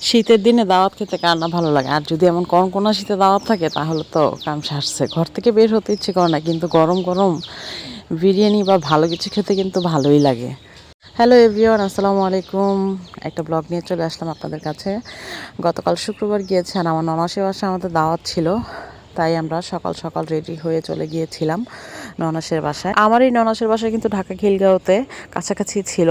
শীতের দিনে দাওয়াত খেতে কার না ভালো লাগে? আর যদি এমন কনকনা শীতে দাওয়াত থাকে, তাহলে তো কাম সারছে। ঘর থেকে বের হতে ইচ্ছে করে না, কিন্তু গরম গরম বিরিয়ানি বা ভালো কিছু খেতে কিন্তু ভালোই লাগে। হ্যালো এভরিওয়ান আসসালামু আলাইকুম। একটা ব্লগ নিয়ে চলে আসলাম আপনাদের কাছে। গতকাল শুক্রবার গিয়েছে আর আমার ননাসে বাসা আমাদের দাওয়াত ছিল, তাই আমরা সকাল সকাল রেডি হয়ে চলে গিয়েছিলাম ননাসের বাসায়। আমার এই ননাসের বাসায় কিন্তু ঢাকা খিলগাঁওতে কাছাকাছি ছিল।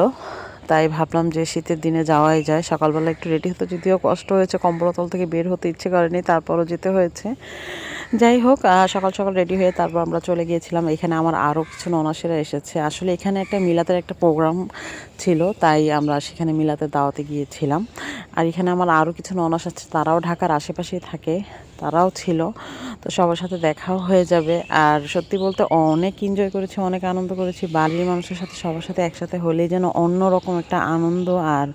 তাই ভাবলাম যে শীতের দিনে যাওয়াই যায়। সকালবেলা একটু রেডি হতে, যদিও কষ্ট হয়েছে, কম্বলতল থেকে বের হতে ইচ্ছে করেনি, তারপরও যেতে হয়েছে। যাই হোক সকাল সকাল রেডি হয়ে তারপর আমরা চলে গিয়েছিলাম। এখানে আমার আরও কিছু ননাসেরা এসেছে। আসলে এখানে একটা মিলাতের একটা প্রোগ্রাম ছিল, তাই আমরা সেখানে মিলাতে দাওয়াতে গিয়েছিলাম। আর এখানে আমার আরও কিছু ননাস আছে, তারাও ঢাকার আশেপাশেই থাকে। তারাও ছিল। তো সবার সাথে দেখাও হয়ে যাবে। আর সত্যি বলতে অনেক এনজয় করেছি, অনেক আনন্দ করেছি। বাড়ির মানুষের সাথে সবার সাথে একসাথে হলেই যেন অন্যরকম একটা আনন্দ আর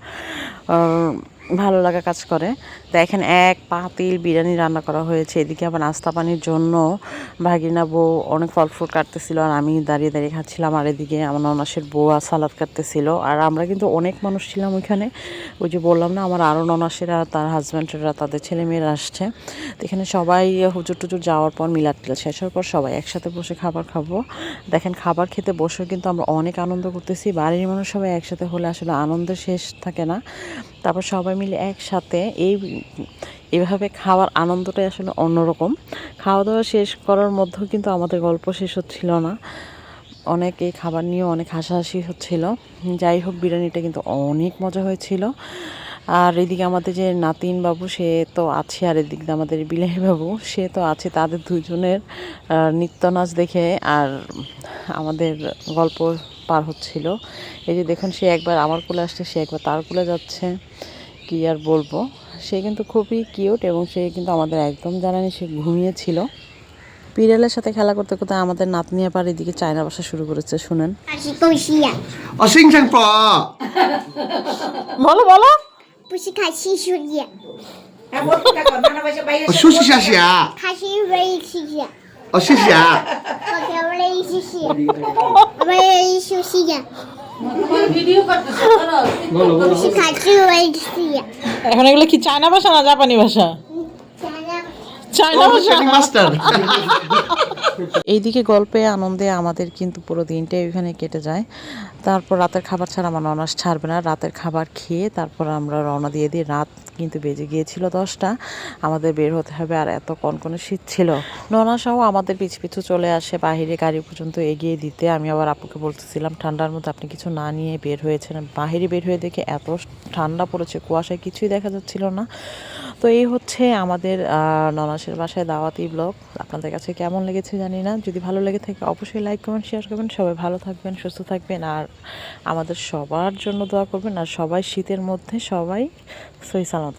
ভালো লাগা কাজ করে। দেখেন এক পাতিল বিরিয়ানি রান্না করা হয়েছে। এদিকে আবার নাস্তা পানির জন্য ভাগিনা বউ অনেক ফল ফ্রুট কাটতেছিল আর আমি দাঁড়িয়ে দাঁড়িয়ে খাচ্ছিলাম। আর এদিকে আমার ননাসের বউ আর সালাদ কাটতেছিল। আর আমরা কিন্তু অনেক মানুষ ছিলাম ওইখানে। ওই যে বললাম না, আমার আরও ননাসেরা, তার হাজব্যান্ডরা তাদের ছেলে মেয়েরা আসছে। তো এখানে সবাই হুজুর টুজুর যাওয়ার পর মিলাদ টিলাদ শেষ হওয়ার পর সবাই একসাথে বসে খাবার খাব। দেখেন খাবার খেতে বসেও কিন্তু আমরা অনেক আনন্দ করতেছি। বাড়ির মানুষ সবাই একসাথে হলে আসলে আনন্দের শেষ থাকে না। তারপর সবাই মিলে একসাথে এই, এভাবে খাওয়ার আনন্দটাই আসলে অন্যরকম। খাওয়া দাওয়া শেষ করার মধ্যেও কিন্তু আমাদের গল্প শেষ হচ্ছিল না। অনেক এই খাবার নিয়ে অনেক হাসাহাসি হচ্ছিল। যাই হোক, বিরিয়ানিটা কিন্তু অনেক মজা হয়েছিল। আর এদিকে আমাদের যে নাতিন বাবু সে তো আছে, আর এদিক আমাদের বিলাহি বাবু সে তো আছে, তাদের দুজনের নৃত্য নাচ দেখে আর আমাদের গল্প পার হচ্ছিল। এই যে দেখুন, সে একবার আমার কোলে আসছে, সে একবার তার কোলে যাচ্ছে। কি আর বলব? সে কিন্তু খুবই কিউট এবং সে কিন্তু আমাদের একদম জানানি সে ঘুমিয়েছিল। বিড়ালের সাথে খেলা করতে করতে আমাদের নাতনি আবার এদিকে চায়না বাসা শুরু করেছে শুনেন। বলো বলো। এখন এগুলো কি চায়না ভাষা না জাপানি ভাষা? চায়না ভাষা। মাস্টার এইদিকে গল্পে, আনন্দে আমাদের কিন্তু পুরো দিনটাই ওইখানে কেটে যায়। তারপর রাতের খাবার ছাড়া আমার ননাস ছাড়বে না। রাতের খাবার খেয়ে তারপর আমরা রওনা দিয়ে দিই। রাত কিন্তু বেজে গিয়েছিল দশটা। আমাদের বের হতে হবে আর এত কনকনে শীত ছিল। ননাসাও আমাদের পিছু পিছু চলে আসে। বাহিরে গাড়ি পর্যন্ত এগিয়ে দিতে। আমি আবার আপুকে বলতেছিলাম, ঠান্ডার মধ্যে আপনি কিছু না নিয়ে বের হয়েছেন। বাহিরে বের হয়ে দেখে এত ঠান্ডা পড়েছে। কুয়াশায় কিছুই দেখা যাচ্ছিল না। তো এই হচ্ছে আমাদের ননাসের বাসায় দাওয়াতি ব্লগ। আপনাদের কাছে কেমন লেগেছে জানি না। যদি ভালো লেগে থাকে অবশ্যই লাইক করবেন শেয়ার করবেন। সবাই ভালো থাকবেন, সুস্থ থাকবেন। আর আমাদের সবার জন্য দোয়া করবেন। আর সবাই শীতের মধ্যে সবাই সহি সালামত